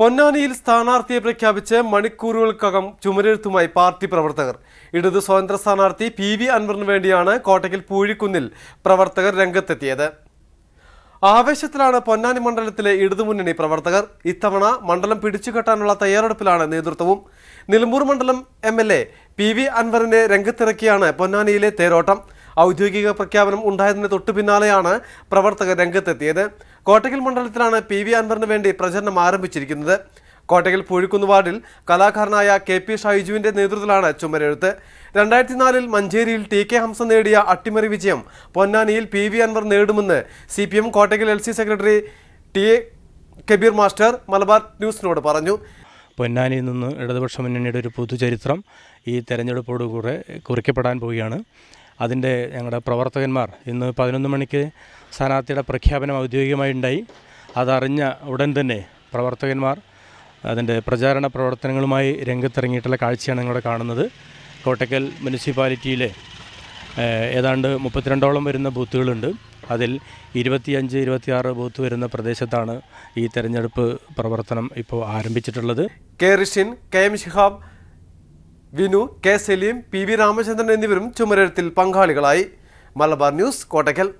പൊന്നാനിയിൽ സ്ഥാനാർത്ഥിയെ പ്രഖ്യാപിച്ച് മണിക്കൂറുകൾക്കകം ചുമരെഴുത്തുമായി പാർട്ടി പ്രവർത്തകർ. ഇടത് സ്വതന്ത്ര സ്ഥാനാർത്ഥി പി വി അൻവറിന് വേണ്ടിയാണ് കോട്ടയ്ക്കൽ പൂഴിക്കുന്നിൽ പ്രവർത്തകർ രംഗത്തെത്തിയത്. ആവേശത്തിലാണ് പൊന്നാനി മണ്ഡലത്തിലെ ഇടതുമുന്നണി പ്രവർത്തകർ. ഇത്തവണ മണ്ഡലം പിടിച്ചുകെട്ടാനുള്ള തയ്യാറെടുപ്പിലാണ് നേതൃത്വവും. നിലമ്പൂർ മണ്ഡലം M L A P V അൻവറിനെ രംഗത്തിറക്കിയാണ് പൊന്നാനിയിലെ തേരോട്ടം. ഔദ്യോഗിക പ്രഖ്യാപനം ഉണ്ടായതിന് തൊട്ടു പിന്നാലെയാണ് പ്രവർത്തകർ രംഗത്തെത്തിയത്. കോട്ടയ്ക്കൽ മണ്ഡലത്തിലാണ് പി വി അൻവറിന് വേണ്ടി പ്രചരണം ആരംഭിച്ചിരിക്കുന്നത്. കോട്ടയ്ക്കൽ പൂഴിക്കുന്ന് വാർഡിൽ കലാകാരനായ കെ പി ഷൈജുവിന്റെ നേതൃത്വത്തിലാണ് ചുമരെഴുത്ത്. രണ്ടായിരത്തി നാലിൽ മഞ്ചേരിയിൽ ടി കെ ഹംസ നേടിയ അട്ടിമറി വിജയം പൊന്നാനിയിൽ P V Anwar നേടുമെന്ന് C P M Kottakkal L C secretary T A Kabeer master Malabar ന്യൂസിനോട് പറഞ്ഞു. പൊന്നാനിയിൽ നിന്ന് ഇടതുപക്ഷ മുന്നണിയുടെ ഒരു പുതുചരിത്രം ഈ തെരഞ്ഞെടുപ്പോടുകൂടെ കുറിക്കപ്പെടാൻ പോവുകയാണ്. അതിന്റെ ഞങ്ങളുടെ പ്രവർത്തകന്മാർ ഇന്ന് പതിനൊന്ന് മണിക്ക് സ്ഥാനാർത്ഥിയുടെ പ്രഖ്യാപനം ഔദ്യോഗികമായി ഉണ്ടായി. അതറിഞ്ഞ ഉടൻ തന്നെ പ്രവർത്തകന്മാർ അതിന്റെ പ്രചാരണ പ്രവർത്തനങ്ങളുമായി രംഗത്തിറങ്ങിയിട്ടുള്ള കാഴ്ചയാണ് നിങ്ങളുടെ കാണുന്നത്. കോട്ടക്കൽ മുനിസിപ്പാലിറ്റിയിലെ ഏതാണ്ട് മുപ്പത്തിരണ്ടോളം വരുന്ന ബൂത്തുകളുണ്ട്. അതിൽ ഇരുപത്തിയഞ്ച് ഇരുപത്തിയാറ് ബൂത്ത് വരുന്ന പ്രദേശത്താണ് ഈ തെരഞ്ഞെടുപ്പ് പ്രവർത്തനം ഇപ്പോൾ ആരംഭിച്ചിട്ടുള്ളത്. K Rishin K M Shihab Vinu K. Saleem P. V. Ramachandran എന്നിവരും ചുമരെഴുത്തിൽ പങ്കാളികളായി. മലബാർ ന്യൂസ് കോട്ടയ്ക്കൽ.